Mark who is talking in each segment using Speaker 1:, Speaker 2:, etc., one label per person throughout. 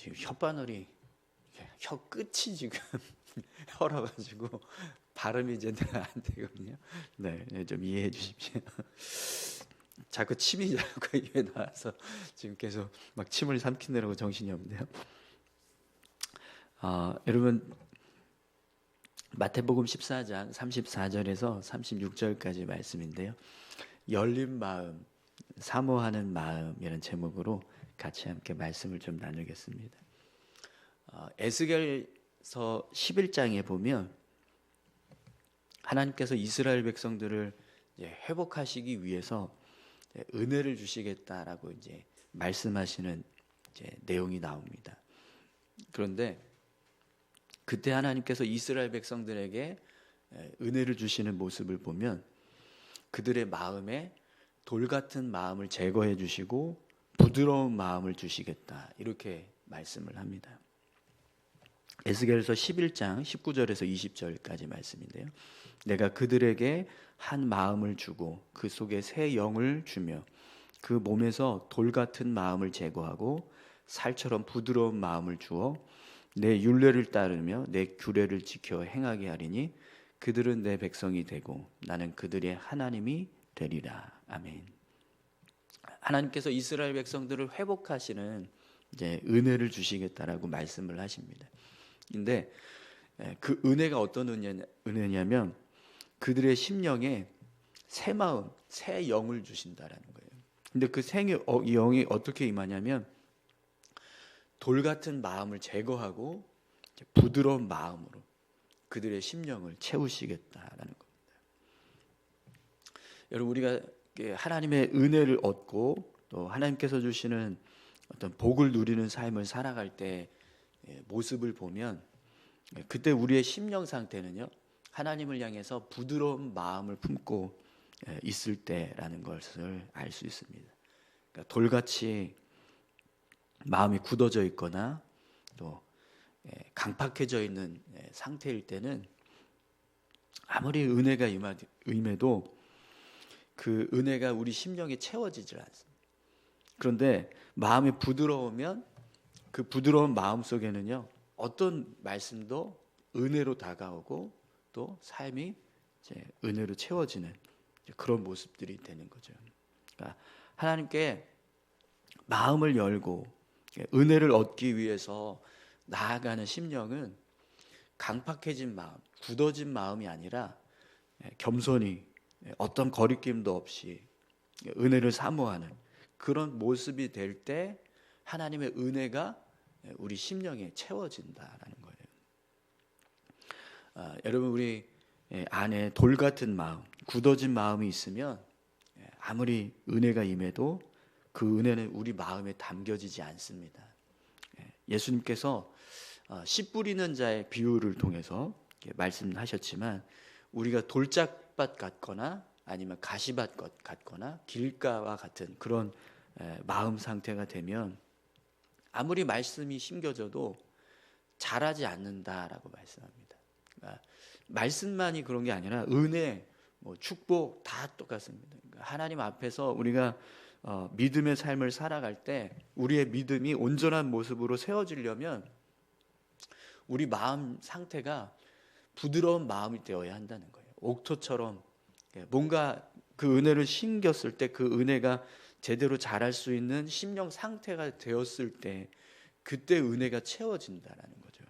Speaker 1: 지금 혓바늘이 혀 끝이 지금 혈어가지고 발음이 제대로 안 되거든요. 네, 네, 좀 이해해 주십시오. 자꾸 침이 자꾸 입에 나와서 지금 계속 막 침을 삼키느라고 정신이 없네요. 아, 여러분 마태복음 14장 34절에서 36절까지 말씀인데요. 열린 마음, 사모하는 마음이라는 제목으로 같이 함께 말씀을 좀 나누겠습니다. 어, 에스겔서 11장에 보면 하나님께서 이스라엘 백성들을 회복하시기 위해서 은혜를 주시겠다라고 이제 말씀하시는 이제 내용이 나옵니다. 그런데 그때 하나님께서 이스라엘 백성들에게 은혜를 주시는 모습을 보면 그들의 마음에 돌 같은 마음을 제거해 주시고 부드러운 마음을 주시겠다 이렇게 말씀을 합니다. 에스겔서 11장 19절에서 20절까지 말씀인데요. 내가 그들에게 한 마음을 주고 그 속에 새 영을 주며 그 몸에서 돌 같은 마음을 제거하고 살처럼 부드러운 마음을 주어 내 율례를 따르며 내 규례를 지켜 행하게 하리니 그들은 내 백성이 되고 나는 그들의 하나님이 되리라. 아멘. 하나님께서 이스라엘 백성들을 회복하시는 이제 은혜를 주시겠다라고 말씀을 하십니다. 근데 그 은혜가 어떤 은혜냐 면 그들의 심령에 새 마음, 새 영을 주신다라는 거예요. 근데 그새 어, 영이 어떻게 임하냐면 돌 같은 마음을 제거하고 부드러운 마음으로 그들의 심령을 채우시겠다라는 겁니다. 여러분 우리가 하나님의 은혜를 얻고 또 하나님께서 주시는 어떤 복을 누리는 삶을 살아갈 때 예, 모습을 보면 예, 그때 우리의 심령 상태는요 하나님을 향해서 부드러운 마음을 품고 예, 있을 때라는 것을 알 수 있습니다. 그러니까 돌같이 마음이 굳어져 있거나 또 강팍해져 있는 상태일 때는 아무리 은혜가 임해도 그 은혜가 우리 심령에 채워지질 않습니다. 그런데 마음이 부드러우면 그 부드러운 마음 속에는요 어떤 말씀도 은혜로 다가오고 또 삶이 이제 은혜로 채워지는 그런 모습들이 되는 거죠. 그러니까 하나님께 마음을 열고 은혜를 얻기 위해서 나아가는 심령은 강팍해진 마음, 굳어진 마음이 아니라 겸손히 어떤 거리낌도 없이 은혜를 사모하는 그런 모습이 될 때 하나님의 은혜가 우리 심령에 채워진다라는 거예요. 아, 여러분 우리 안에 돌 같은 마음, 굳어진 마음이 있으면 아무리 은혜가 임해도 그 은혜는 우리 마음에 담겨지지 않습니다. 예수님께서 어, 씨 뿌리는 자의 비유를 통해서 말씀하셨지만 우리가 돌짝 밭 같거나 아니면 가시밭 같거나 길가와 같은 그런 마음 상태가 되면 아무리 말씀이 심겨져도 자라지 않는다라고 말씀합니다. 그러니까 말씀만이 그런 게 아니라 은혜, 뭐 축복 다 똑같습니다. 그러니까 하나님 앞에서 우리가 어, 믿음의 삶을 살아갈 때 우리의 믿음이 온전한 모습으로 세워지려면 우리 마음 상태가 부드러운 마음이 되어야 한다는 거예요. 옥토처럼 예, 뭔가 그 은혜를 신겼을 때 그 은혜가 제대로 자랄 수 있는 심령 상태가 되었을 때 그때 은혜가 채워진다라는 거죠.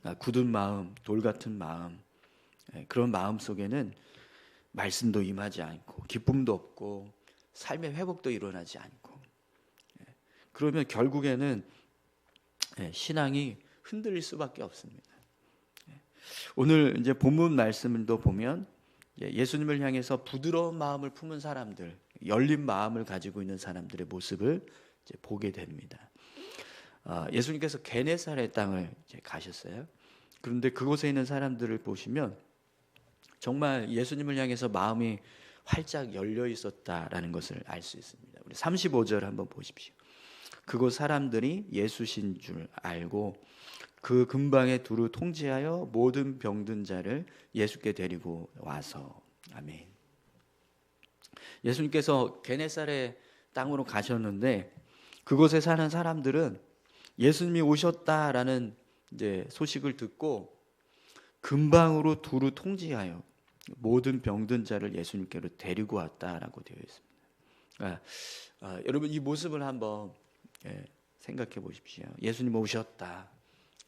Speaker 1: 그러니까 굳은 마음, 돌 같은 마음, 예, 그런 마음 속에는 말씀도 임하지 않고 기쁨도 없고 삶의 회복도 일어나지 않고 예, 그러면 결국에는 신앙이 흔들릴 수밖에 없습니다. 오늘 이제 본문 말씀도 보면 예수님을 향해서 부드러운 마음을 품은 사람들, 열린 마음을 가지고 있는 사람들의 모습을 보게 됩니다. 아, 예수님께서 게네사렛 땅을 가셨어요. 그런데 그곳에 있는 사람들을 보시면 정말 예수님을 향해서 마음이 활짝 열려 있었다라는 것을 알 수 있습니다. 우리 35절 한번 보십시오. 그곳 사람들이 예수신 줄 알고 그 근방에 두루 통제하여 모든 병든 자를 예수께 데리고 와서 아멘. 예수님께서 게네사렛 땅으로 가셨는데 그곳에 사는 사람들은 예수님이 오셨다라는 이제 소식을 듣고 금방으로 두루 통지하여 모든 병든 자를 예수님께로 데리고 왔다라고 되어 있습니다. 아, 아, 여러분 이 모습을 한번 예, 생각해 보십시오. 예수님 오셨다.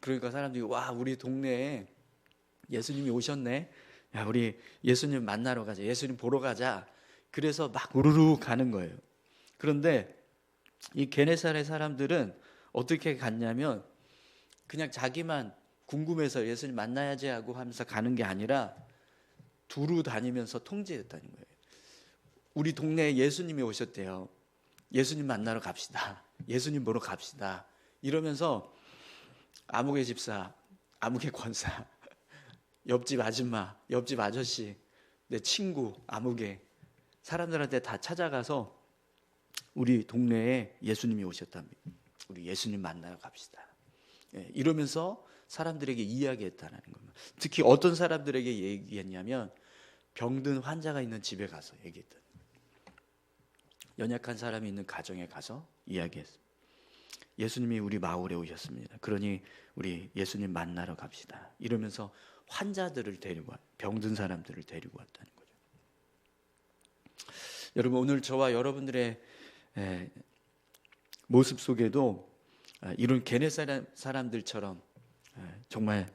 Speaker 1: 그러니까 사람들이 와 우리 동네에 예수님이 오셨네. 야 우리 예수님 만나러 가자. 예수님 보러 가자. 그래서 막 우르르 가는 거예요. 그런데 이 게네사렛 사람들은 어떻게 갔냐면 그냥 자기만 궁금해서 예수님 만나야지 하고 하면서 가는 게 아니라 두루 다니면서 통제했다는 거예요. 우리 동네에 예수님이 오셨대요. 예수님 만나러 갑시다. 예수님 보러 갑시다. 이러면서 아무개 집사, 아무개 권사, 옆집 아줌마, 옆집 아저씨, 내 친구, 아무개 사람들한테 다 찾아가서 우리 동네에 예수님이 오셨답니다. 우리 예수님 만나러 갑시다. 예, 이러면서 사람들에게 이야기했다는 겁니다. 특히 어떤 사람들에게 얘기했냐면 병든 환자가 있는 집에 가서 얘기했다. 연약한 사람이 있는 가정에 가서 이야기했습니다. 예수님이 우리 마을에 오셨습니다. 그러니 우리 예수님 만나러 갑시다. 이러면서 환자들을 데리고 왔, 병든 사람들을 데리고 왔다는 거죠. 여러분 오늘 저와 여러분들의 에, 모습 속에도 아, 이런 게네 사람들처럼 정말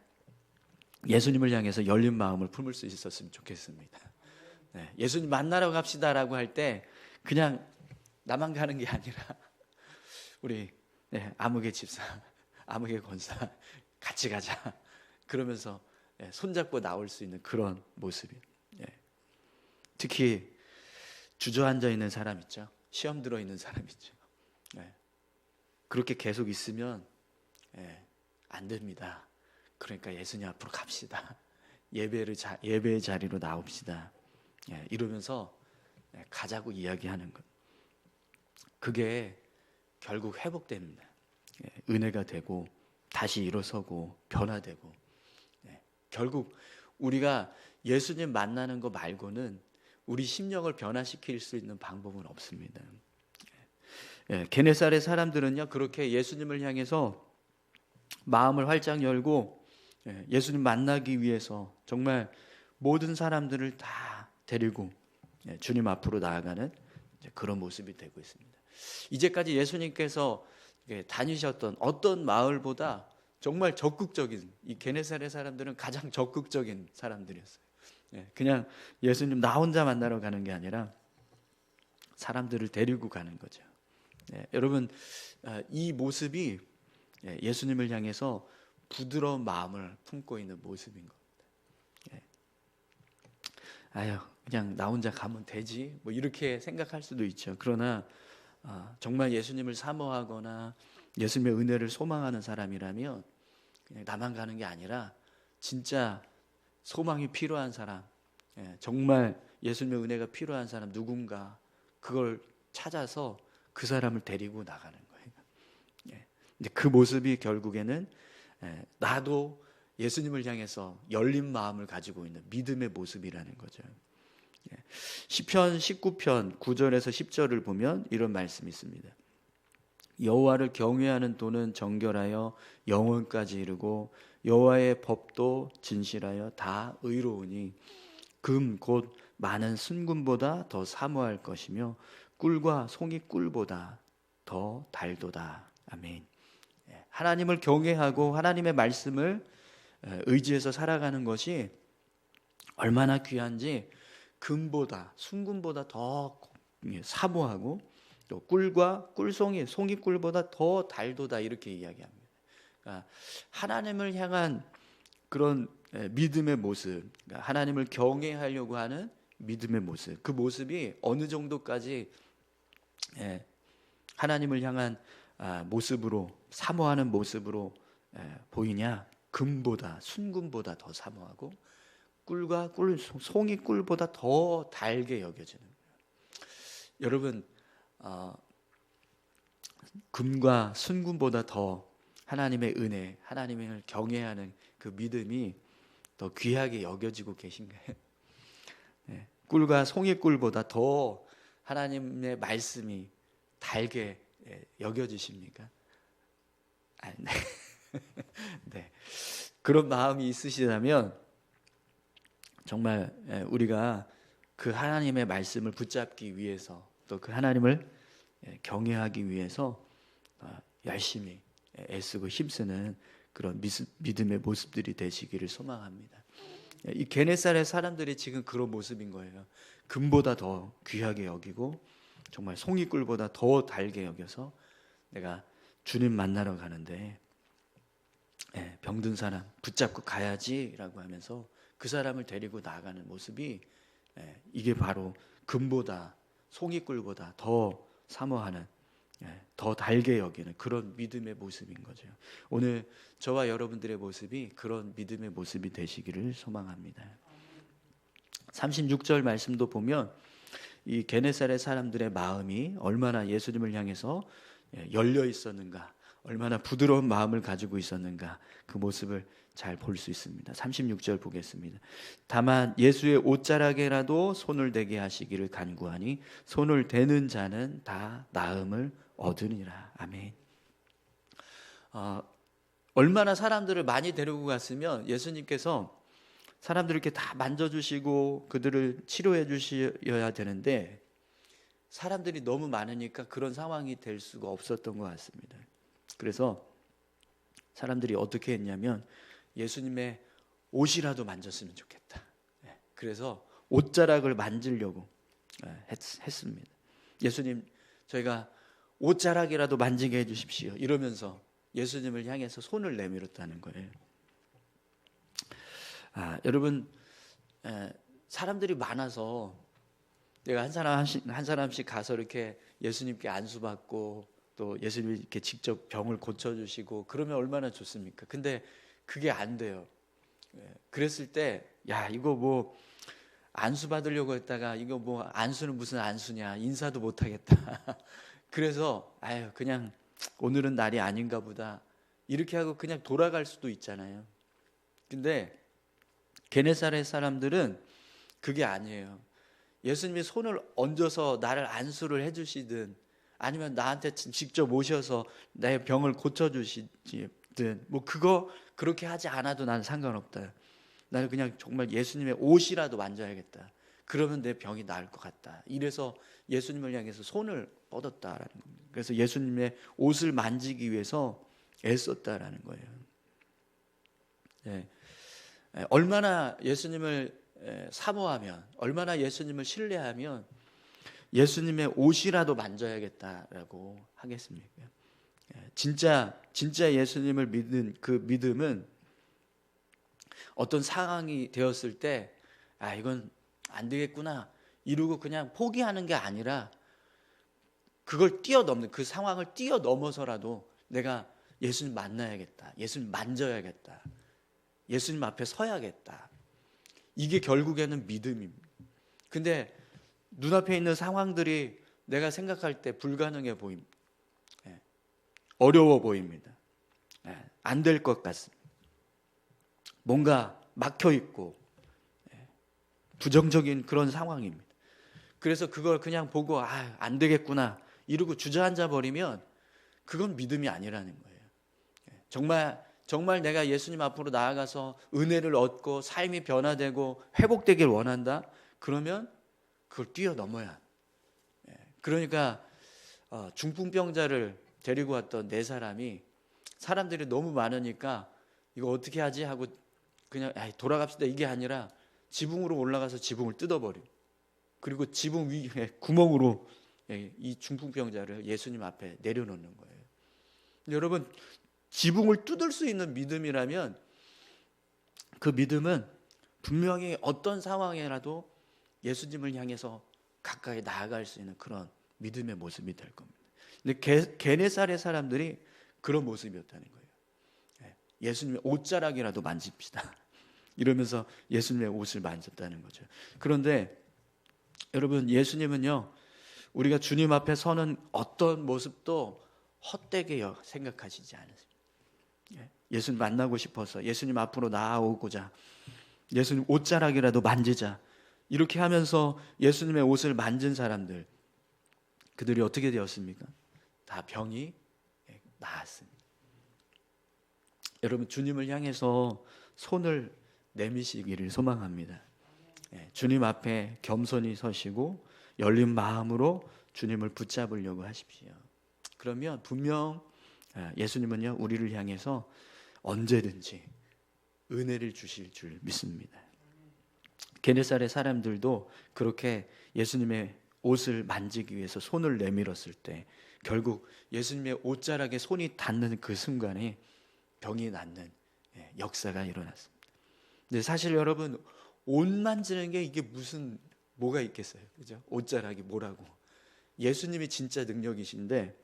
Speaker 1: 예수님을 향해서 열린 마음을 품을 수 있었으면 좋겠습니다. 네, 예수님 만나러 갑시다라고 할 때 그냥 나만 가는 게 아니라 우리 네, 아무개 집사, 아무개 권사 같이 가자. 그러면서 네, 손잡고 나올 수 있는 그런 모습이. 네. 특히 주저앉아 있는 사람 있죠. 시험 들어 있는 사람 있죠. 네. 그렇게 계속 있으면 예, 안 됩니다. 그러니까 예수님 앞으로 갑시다. 예배를 자, 예배의 자리로 나옵시다. 예, 이러면서 예, 가자고 이야기하는 것. 그게 결국 회복됩니다. 예, 은혜가 되고 다시 일어서고 변화되고 예, 결국 우리가 예수님 만나는 거 말고는 우리 심령을 변화시킬 수 있는 방법은 없습니다. 예, 게네살의 사람들은요 그렇게 예수님을 향해서 마음을 활짝 열고 예, 예수님 만나기 위해서 정말 모든 사람들을 다 데리고 예, 주님 앞으로 나아가는 그런 모습이 되고 있습니다. 이제까지 예수님께서 다니셨던 어떤 마을보다 정말 적극적인 이 게네사렛 사람들은 가장 적극적인 사람들이었어요. 그냥 예수님 나 혼자 만나러 가는 게 아니라 사람들을 데리고 가는 거죠. 네, 여러분 아, 이 모습이 예, 예수님을 향해서 부드러운 마음을 품고 있는 모습인 겁니다. 예. 아유 그냥 나 혼자 가면 되지 뭐 이렇게 생각할 수도 있죠. 그러나 아, 정말 예수님을 사모하거나 예수님의 은혜를 소망하는 사람이라면 그냥 나만 가는 게 아니라 진짜 소망이 필요한 사람, 예, 정말 예수님의 은혜가 필요한 사람 누군가 그걸 찾아서 그 사람을 데리고 나가는 거예요. 예. 근데 그 모습이 결국에는 예, 나도 예수님을 향해서 열린 마음을 가지고 있는 믿음의 모습이라는 거죠. 예. 시편 19편 9절에서 10절을 보면 이런 말씀이 있습니다. 여호와를 경외하는 도는 정결하여 영원까지 이르고 여호와의 법도 진실하여 다 의로우니 금 곧 많은 순금보다 더 사모할 것이며 꿀과 송이 꿀보다 더 달도다. 아멘. 예, 하나님을 경외하고 하나님의 말씀을 의지해서 살아가는 것이 얼마나 귀한지 금보다 순금보다 더 사모하고 또 꿀과 꿀송이 송이 꿀보다 더 달도다 이렇게 이야기합니다. 그러니까 하나님을 향한 그런 믿음의 모습, 그러니까 하나님을 경외하려고 하는 믿음의 모습, 그 모습이 어느 정도까지 예, 하나님을 향한 아, 모습으로 사모하는 모습으로 예, 보이냐? 금보다 순금보다 더 사모하고 꿀과 꿀 송이 꿀보다 더 달게 여겨지는 거예요. 여러분 어, 금과 순금보다 더 하나님의 은혜, 하나님을 경외하는 그 믿음이 더 귀하게 여겨지고 계신가요? 네, 꿀과 송이 꿀보다 더 하나님의 말씀이 달게 예, 여겨지십니까? 아니, 네. 그런 마음이 있으시다면 정말 예, 우리가 그 하나님의 말씀을 붙잡기 위해서 또 그 하나님을 예, 경외하기 위해서 어, 열심히 애쓰고 힘쓰는 그런 믿음의 모습들이 되시기를 소망합니다. 예, 이 게네살의 사람들이 지금 그런 모습인 거예요. 금보다 더 귀하게 여기고 정말 송이꿀보다 더 달게 여겨서 내가 주님 만나러 가는데 예, 병든 사람 붙잡고 가야지라고 하면서 그 사람을 데리고 나가는 모습이 예, 이게 바로 금보다 송이꿀보다 더 사모하는 예, 더 달게 여기는 그런 믿음의 모습인 거죠. 오늘 저와 여러분들의 모습이 그런 믿음의 모습이 되시기를 소망합니다. 36절 말씀도 보면 이 게네살의 사람들의 마음이 얼마나 예수님을 향해서 예, 열려 있었는가, 얼마나 부드러운 마음을 가지고 있었는가 그 모습을 잘 볼 수 있습니다. 36절 보겠습니다. 다만 예수의 옷자락에라도 손을 대게 하시기를 간구하니 손을 대는 자는 다 나음을 얻으니라. 아멘. 어, 얼마나 사람들을 많이 데리고 갔으면 예수님께서 사람들을 이렇게 다 만져주시고 그들을 치료해 주셔야 되는데 사람들이 너무 많으니까 그런 상황이 될 수가 없었던 것 같습니다. 그래서 사람들이 어떻게 했냐면 예수님의 옷이라도 만졌으면 좋겠다. 예, 그래서 옷자락을 만지려고 예, 했, 했습니다. 예수님 저희가 옷자락이라도 만지게 해주십시오. 이러면서 예수님을 향해서 손을 내밀었다는 거예요. 아, 여러분 에, 사람들이 많아서 내가 한 사람 한씩, 한 사람씩 가서 이렇게 예수님께 안수받고 또 예수님이 이렇게 직접 병을 고쳐주시고 그러면 얼마나 좋습니까? 근데 그게 안 돼요. 예, 그랬을 때 야 이거 뭐 안수 받으려고 했다가 이거 뭐 안수는 무슨 안수냐 인사도 못 하겠다. 그래서 아유 그냥 오늘은 날이 아닌가 보다 이렇게 하고 그냥 돌아갈 수도 있잖아요. 근데 게네사렛 사람들은 그게 아니에요. 예수님이 손을 얹어서 나를 안수를 해주시든 아니면 나한테 직접 오셔서 내 병을 고쳐주시 든 뭐 그거 그렇게 하지 않아도 나는 상관없다. 나는 그냥 정말 예수님의 옷이라도 만져야겠다. 그러면 내 병이 나을 것 같다. 이래서 예수님을 향해서 손을 뻗었다라는 겁니다. 그래서 예수님의 옷을 만지기 위해서 애썼다라는 거예요. 네. 에, 얼마나 예수님을 에, 사모하면, 얼마나 예수님을 신뢰하면 예수님의 옷이라도 만져야겠다라고 하겠습니까? 예, 진짜 진짜 예수님을 믿는 그 믿음은 어떤 상황이 되었을 때 아 이건 안 되겠구나 이러고 그냥 포기하는 게 아니라 그걸 뛰어넘는 그 상황을 뛰어넘어서라도 내가 예수님 만나야겠다. 예수님 만져야겠다. 예수님 앞에 서야겠다. 이게 결국에는 믿음입니다. 근데 눈앞에 있는 상황들이 내가 생각할 때 불가능해 보입니다. 예. 어려워 보입니다. 예. 안될 것 같습니다. 뭔가 막혀 있고 예. 부정적인 그런 상황입니다. 그래서 그걸 그냥 보고 아, 안 되겠구나 이러고 주저앉아 버리면 그건 믿음이 아니라는 거예요. 예. 정말 정말 내가 예수님 앞으로 나아가서 은혜를 얻고 삶이 변화되고 회복되길 원한다. 그러면 그걸 뛰어넘어야. 예. 그러니까 어, 중풍병자를 데리고 왔던 네 사람이 사람들이 너무 많으니까 이거 어떻게 하지 하고 그냥 돌아갑시다 이게 아니라 지붕으로 올라가서 지붕을 뜯어버려. 그리고 지붕 위에 구멍으로 예, 이 중풍병자를 예수님 앞에 내려놓는 거예요. 여러분 지붕을 뜯을 수 있는 믿음이라면 그 믿음은 분명히 어떤 상황에라도 예수님을 향해서 가까이 나아갈 수 있는 그런 믿음의 모습이 될 겁니다. 근데 게, 게네살의 사람들이 그런 모습이었다는 거예요. 예, 예수님의 옷자락이라도 만집시다. 이러면서 예수님의 옷을 만졌다는 거죠. 그런데 여러분 예수님은요 우리가 주님 앞에 서는 어떤 모습도 헛되게 생각하시지 않으십니다. 예, 예수님 만나고 싶어서 예수님 앞으로 나아오고자 예수님 옷자락이라도 만지자 이렇게 하면서 예수님의 옷을 만진 사람들 그들이 어떻게 되었습니까? 다 병이 나았습니다. 여러분 주님을 향해서 손을 내미시기를 소망합니다. 예, 주님 앞에 겸손히 서시고 열린 마음으로 주님을 붙잡으려고 하십시오. 그러면 분명 아, 예수님은요 우리를 향해서 언제든지 은혜를 주실 줄 믿습니다. 게네살의 사람들도 그렇게 예수님의 옷을 만지기 위해서 손을 내밀었을 때 결국 예수님의 옷자락에 손이 닿는 그 순간에 병이 낫는 예, 역사가 일어났습니다. 근데 사실 여러분 옷 만지는 게 이게 무슨 뭐가 있겠어요, 그죠? 옷자락이 뭐라고? 예수님이 진짜 능력이신데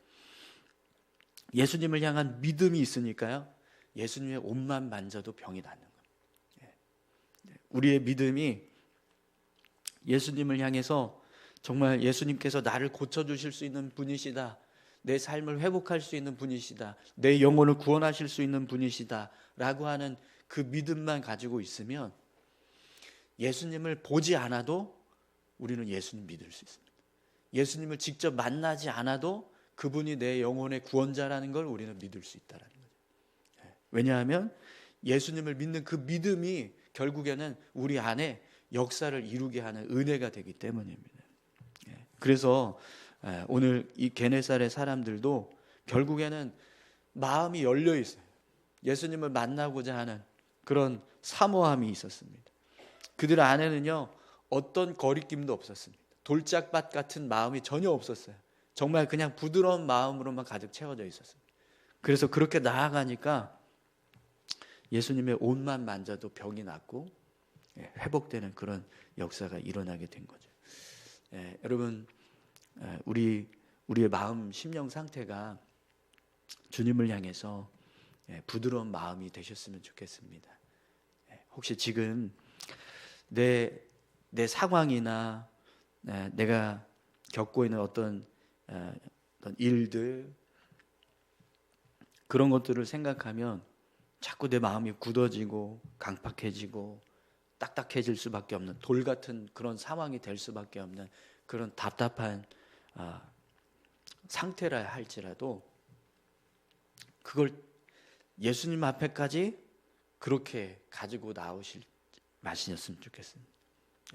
Speaker 1: 예수님을 향한 믿음이 있으니까요. 예수님의 옷만 만져도 병이 낫는 거예요. 예. 우리의 믿음이 예수님을 향해서 정말 예수님께서 나를 고쳐주실 수 있는 분이시다. 내 삶을 회복할 수 있는 분이시다. 내 영혼을 구원하실 수 있는 분이시다. 라고 하는 그 믿음만 가지고 있으면 예수님을 보지 않아도 우리는 예수님 믿을 수 있습니다. 예수님을 직접 만나지 않아도 그분이 내 영혼의 구원자라는 걸 우리는 믿을 수 있다라는 거죠. 예. 왜냐하면 예수님을 믿는 그 믿음이 결국에는 우리 안에 역사를 이루게 하는 은혜가 되기 때문입니다. 예. 그래서 예, 오늘 이 게네살의 사람들도 결국에는 마음이 열려 있어요. 예수님을 만나고자 하는 그런 사모함이 있었습니다. 그들 안에는요 어떤 거리낌도 없었습니다. 돌짝밭 같은 마음이 전혀 없었어요. 정말 그냥 부드러운 마음으로만 가득 채워져 있었습니다. 그래서 그렇게 나아가니까 예수님의 옷만 만져도 병이 낫고 예, 회복되는 그런 역사가 일어나게 된 거죠. 예, 여러분 예, 우리 우리의 마음 심령 상태가 주님을 향해서 예, 부드러운 마음이 되셨으면 좋겠습니다. 예, 혹시 지금 내, 내 상황이나 예, 내가 겪고 있는 어떤, 예, 어떤 일들 그런 것들을 생각하면 자꾸 내 마음이 굳어지고 강팍해지고 딱딱해질 수밖에 없는 돌 같은 그런 상황이 될 수밖에 없는 그런 답답한 아, 상태라 할지라도 그걸 예수님 앞에까지 그렇게 가지고 나오실 마시였으면 좋겠습니다.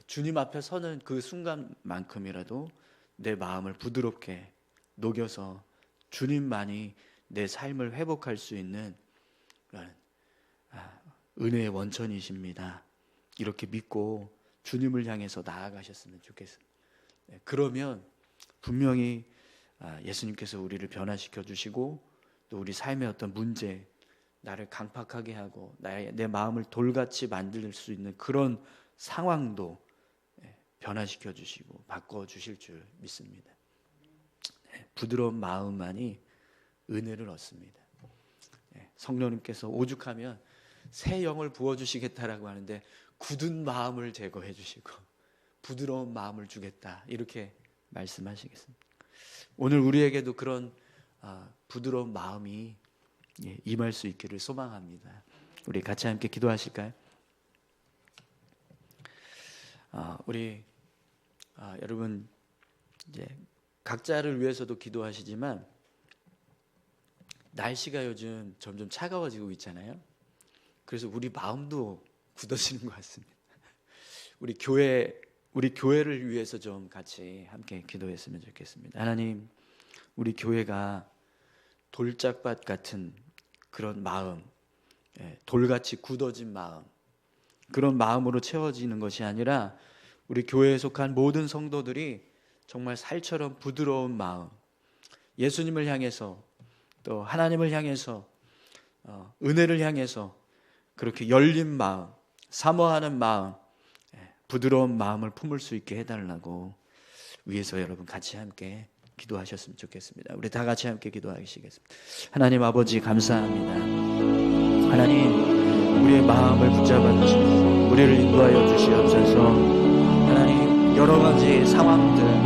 Speaker 1: 주님 앞에 서는 그 순간만큼이라도 내 마음을 부드럽게 녹여서 주님만이 내 삶을 회복할 수 있는 아, 은혜의 원천이십니다. 이렇게 믿고 주님을 향해서 나아가셨으면 좋겠습니다. 네, 그러면 분명히 아, 예수님께서 우리를 변화시켜 주시고 또 우리 삶의 어떤 문제, 나를 강팍하게 하고 나의 내 마음을 돌같이 만들 수 있는 그런 상황도 예, 변화시켜 주시고 바꿔 주실 줄 믿습니다. 네, 부드러운 마음만이 은혜를 얻습니다. 예, 성령님께서 오죽하면 새 영을 부어 주시겠다라고 하는데 굳은 마음을 제거해 주시고 부드러운 마음을 주겠다 이렇게 말씀하시겠습니다. 오늘 우리에게도 그런 아, 부드러운 마음이 예, 임할 수 있기를 소망합니다. 우리 같이 함께 기도하실까요? 아, 우리 아, 여러분 이제 각자를 위해서도 기도하시지만 날씨가 요즘 점점 차가워지고 있잖아요. 그래서 우리 마음도 굳어지는 것 같습니다. 우리 교회 우리 교회를 위해서 좀 같이 함께 기도했으면 좋겠습니다. 하나님, 우리 교회가 돌짝밭 같은 그런 마음, 예, 돌같이 굳어진 마음, 그런 마음으로 채워지는 것이 아니라 우리 교회에 속한 모든 성도들이 정말 살처럼 부드러운 마음, 예수님을 향해서 또 하나님을 향해서 어, 은혜를 향해서 그렇게 열린 마음, 사모하는 마음, 예, 부드러운 마음을 품을 수 있게 해달라고 위에서 여러분 같이 함께 기도하셨으면 좋겠습니다. 우리 다 같이 함께 기도하시겠습니다. 하나님 아버지 감사합니다. 하나님 우리의 마음을 붙잡아 주시고 우리를 인도하여 주시옵소서. 하나님 여러 가지 상황들